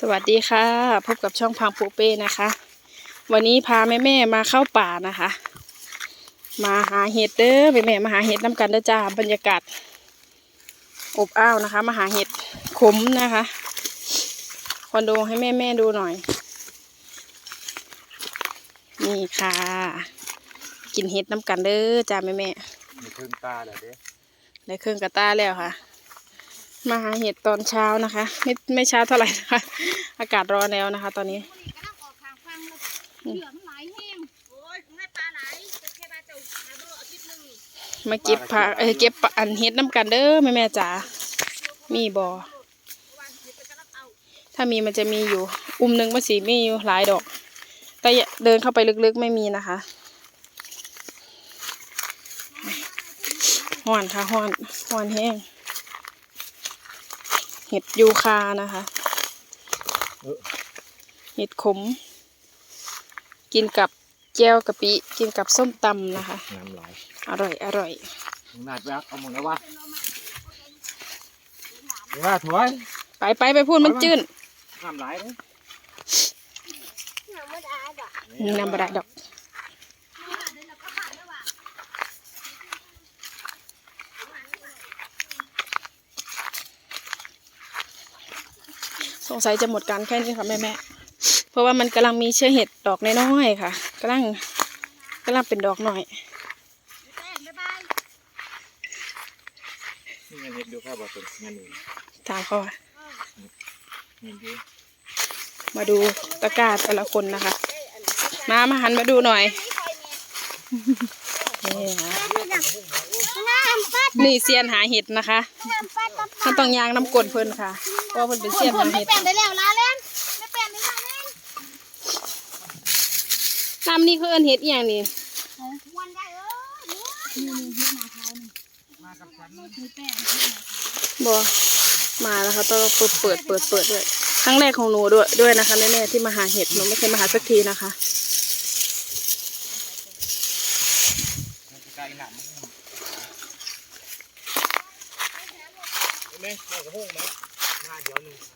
สวัสดีค่ะ พบกับช่องพังปูเป้นะคะ วันนี้พาแม่แม่ๆมาเข้าป่านะคะ มาหาเห็ดเด้อแม่แม่ๆมาหาเห็ดน้ำกันเด้อจ้าบรรยากาศ อบอ้าวนะคะ มาหาเห็ดขมนะคะคอนโดให้แม่แม่ๆดูหน่อย นี่ค่ะ กินเห็ดน้ำกันเด้อจ้าแม่แม่ๆมีครึ่งตาเลยเด้ได้เครื่องกระต้าแล้วค่ะ มาหาเห็ดตอนเช้านะคะ ไม่ไม่เช้าเท่าไหร่นะคะ อากาศร้อนแล้วนะคะ ตอนนี้มาเก็บผักเออเก็บอันเห็ดน้ำกันเด้อแม่แม่จ๋ามีบอวันเดี๋ยวไปกำลังเอถ้ามีมันจะมีอยู่ อุ้มหนึ่งมันสีมีอยู่หลายดอก แต่เดินเข้าไปลึกๆไม่มีนะคะห่อนค่ะห่อนห่อนแห้ง เห็ดยูคานะคะเห็ดขม กินกับแจ่วกะปิ กินกับส้มตำนะคะ น้ำไหลอร่อยอร่อยมึงนาดแวกเอาหมดแล้ววะเดี๋ยวว่าถวยไปไปไปพูดมันจื้นน้ำไหลเลยหนังมันอาดอะนำบไดดอก งสัยจะหมดการแค่นี้ค่ะแม่แม่ๆเพราะว่ามันกำลังมีเชื้อเห็ดดอกน้อยๆค่ะกำลังกำลังเป็นดอกหน่อยแป้งบ๊ายบายนี่ยังเห็ดดูข้าวบ่เป็นงานอื่นถามเขาว่าเห็นดูมาดูตะกร้าแต่ละคนนะคะ มามาหันมาดูหน่อยนี่ค่ะน้ำปัดนี่เซียนหาเห็ดนะคะน้ำปัดน้ำมันต้องยางน้ำกลนเพิ่นค่ะเพราะว่าเพิ่นเป็นเซียนคหานไม่เห็ด แป้งได้แล้วลาเล่นไม่แป้งได้แล้วเล่นน้ำนี่เขาเอิ้นเห็ดอหย่างนี้วันได้เออนี่นี่นี่มาเท้านี่มากับฉันมีแป้งบอมาแล้วค่ะต้องเปิดเปิดเปิดเปิดด้วยครั้งแรกของหนูด้วยด้วยนะคะแม่ๆที่มาหาเห็ดหนูไม่เคยมาหาสักทีนะคะไก่หนำเห็นไหมแม่กระห้งไหม 辣椒弄死